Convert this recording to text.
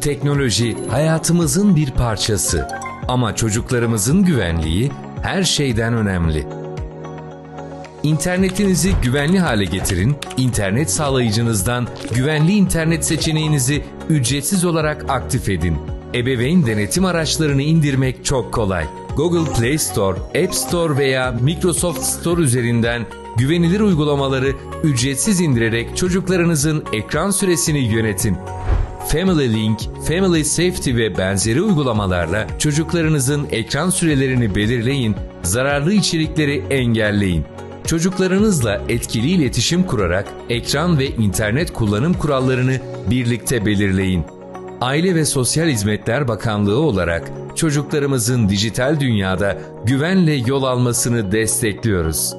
Teknoloji hayatımızın bir parçası. Ama çocuklarımızın güvenliği her şeyden önemli. İnternetinizi güvenli hale getirin. İnternet sağlayıcınızdan güvenli internet seçeneğinizi ücretsiz olarak aktif edin. Ebeveyn denetim araçlarını indirmek çok kolay. Google Play Store, App Store veya Microsoft Store üzerinden güvenilir uygulamaları ücretsiz indirerek çocuklarınızın ekran süresini yönetin. Family Link, Family Safety ve benzeri uygulamalarla çocuklarınızın ekran sürelerini belirleyin, zararlı içerikleri engelleyin. Çocuklarınızla etkili iletişim kurarak ekran ve internet kullanım kurallarını birlikte belirleyin. Aile ve Sosyal Hizmetler Bakanlığı olarak çocuklarımızın dijital dünyada güvenle yol almasını destekliyoruz.